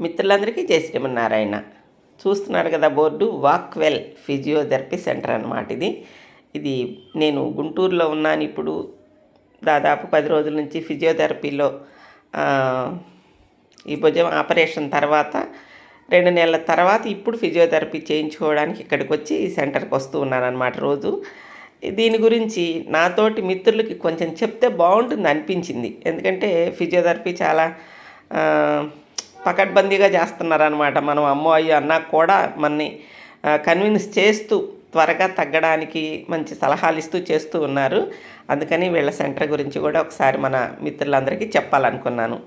మిత్రులందరికీ జై శ్రీమన్నారాయణ. చూస్తున్నారు కదా బోర్డు వాక్వెల్ ఫిజియోథెరపీ సెంటర్ అనమాట ఇది. ఇది నేను గుంటూరులో ఉన్నాను ఇప్పుడు. దాదాపు పది రోజుల నుంచి ఫిజియోథెరపీలో ఈ భుజం ఆపరేషన్ తర్వాత రెండు నెలల తర్వాత ఇప్పుడు ఫిజియోథెరపీ చేయించుకోవడానికి ఇక్కడికి వచ్చి ఈ సెంటర్కి వస్తూ ఉన్నానమాట రోజు. దీని గురించి నాతోటి మిత్రులకి కొంచెం చెప్తే బాగుంటుంది అనిపించింది. ఎందుకంటే ఫిజియోథెరపీ చాలా పకడ్బందీగా చేస్తున్నారనమాట మనం అమ్మో అయ్యో అన్నా కూడా మనని కన్విన్స్ చేస్తూ త్వరగా తగ్గడానికి మంచి సలహాలు ఇస్తూ చేస్తూ ఉన్నారు. అందుకని వీళ్ళ సెంటర్ గురించి కూడా ఒకసారి మన మిత్రులందరికీ చెప్పాలనుకున్నాను.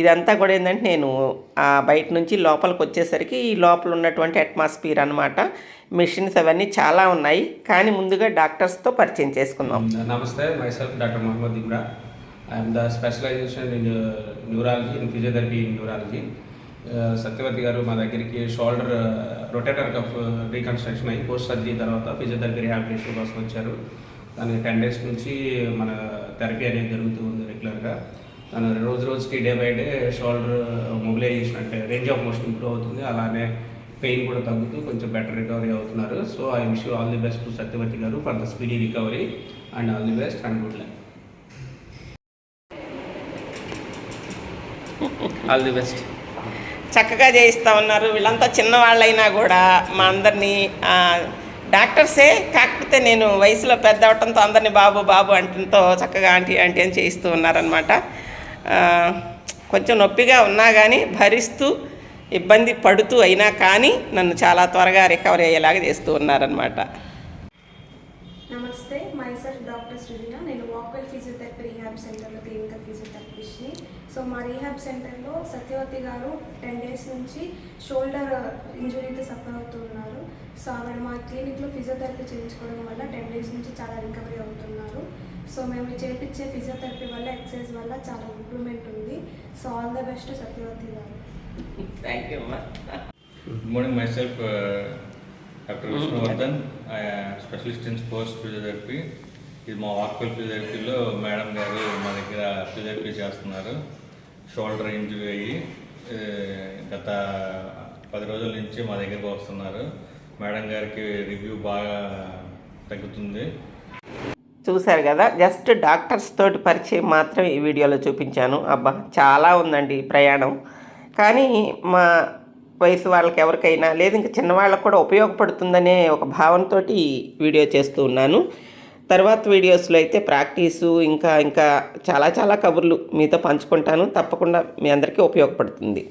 ఇదంతా కూడా ఏంటంటే నేను ఆ బయట నుంచి లోపలికి వచ్చేసరికి ఈ లోపల ఉన్నటువంటి అట్మాస్ఫియర్ అనమాట మిషన్స్ అవన్నీ చాలా ఉన్నాయి. కానీ ముందుగా డాక్టర్స్తో పరిచయం చేసుకుందాం. నమస్తే. Myself doctor Mohammad Imran. I'm the specialization in neurology in physiotherapy in neurology Satyavathi గారు మా దగ్గరికి షోల్డర్ రొటేటర్ కఫ్ రీకన్స్ట్రక్షన్ అయ్యి పోస్ట్ సర్జరీ తర్వాత ఫిజియోథెరపీ రిహాబిలిటేషన్ కోసం వచ్చారు. తను టెన్ డేస్ నుంచి మన థెరపీ అనేది జరుగుతూ ఉంది రెగ్యులర్గా. తను రోజు రోజుకి day by day shoulder mobilization అంటే రేంజ్ ఆఫ్ మోషన్ ఇంప్రూవ్ అవుతుంది. అలానే పెయిన్ కూడా తగ్గుతూ కొంచెం బెటర్ రికవరీ అవుతున్నారు. So I wish you all the best to Satyavathi గారు for the speedy recovery and all the best and good luck. All the best చక్కగా చేయిస్తూ ఉన్నారు. వీళ్ళంతా చిన్నవాళ్ళైనా కూడా మా అందరినీ డాక్టర్సే కాకపోతే నేను వయసులో పెద్ద అవటంతో అందరినీ బాబు బాబు అంటంతో చక్కగా ఆంటీ ఆంటీ అని చేయిస్తూ ఉన్నారనమాట కొంచెం నొప్పిగా ఉన్నా కానీ భరిస్తూ ఇబ్బంది పడుతూ అయినా కానీ నన్ను చాలా త్వరగా రికవరీ అయ్యేలాగా చేస్తూ ఉన్నారనమాట మై సెల్ఫ్ డాక్టర్ సృజన. నేను వాక్వెల్ ఫిజియోథెరపీ రీహాబ్ సెంటర్లో క్లినికల్ ఫిజియోథెరపిస్ట్ని. సో మా రీహాబ్ సెంటర్లో సత్యవతి గారు టెన్ డేస్ నుంచి షోల్డర్ ఇంజురీతో సఫర్ అవుతున్నారు. సో ఆవిడ మా క్లినిక్లో ఫిజియోథెరపీ చేయించుకోవడం వల్ల టెన్ డేస్ నుంచి చాలా రికవరీ అవుతున్నారు. సో మేము చేపించే ఫిజియోథెరపీ వల్ల ఎక్సర్సైజ్ వల్ల చాలా ఇంప్రూవ్మెంట్ ఉంది. So all the best Satyavathi గారు. థ్యాంక్ యూ అమ్మా. Good morning, myself, uh, Dr. Specialist in sports physiotherapy ఇది మా వాక్వెల్ ఫిజియోథెరపీలో మేడం గారు మా దగ్గర ఫిజియోథెరపీ చేస్తున్నారు. షోల్డర్ ఇంజరీ అయ్యి గత పది రోజుల నుంచి మా దగ్గరకు వస్తున్నారు. మేడం గారికి రివ్యూ బాగా తగ్గుతుంది. చూశారు కదా జస్ట్ డాక్టర్స్ తోటి పరిచయం మాత్రం ఈ వీడియోలో చూపించాను. అబ్బా చాలా ఉందండి ప్రయాణం. కానీ మా వయసు వాళ్ళకి ఎవరికైనా లేదు ఇంకా చిన్నవాళ్ళకు కూడా ఉపయోగపడుతుందనే ఒక భావనతో వీడియో చేస్తూ ఉన్నాను. తర్వాత వీడియోస్లో అయితే ప్రాక్టీసు ఇంకా ఇంకా చాలా చాలా కబుర్లు మీతో పంచుకుంటాను. తప్పకుండా మీ అందరికీ ఉపయోగపడుతుంది.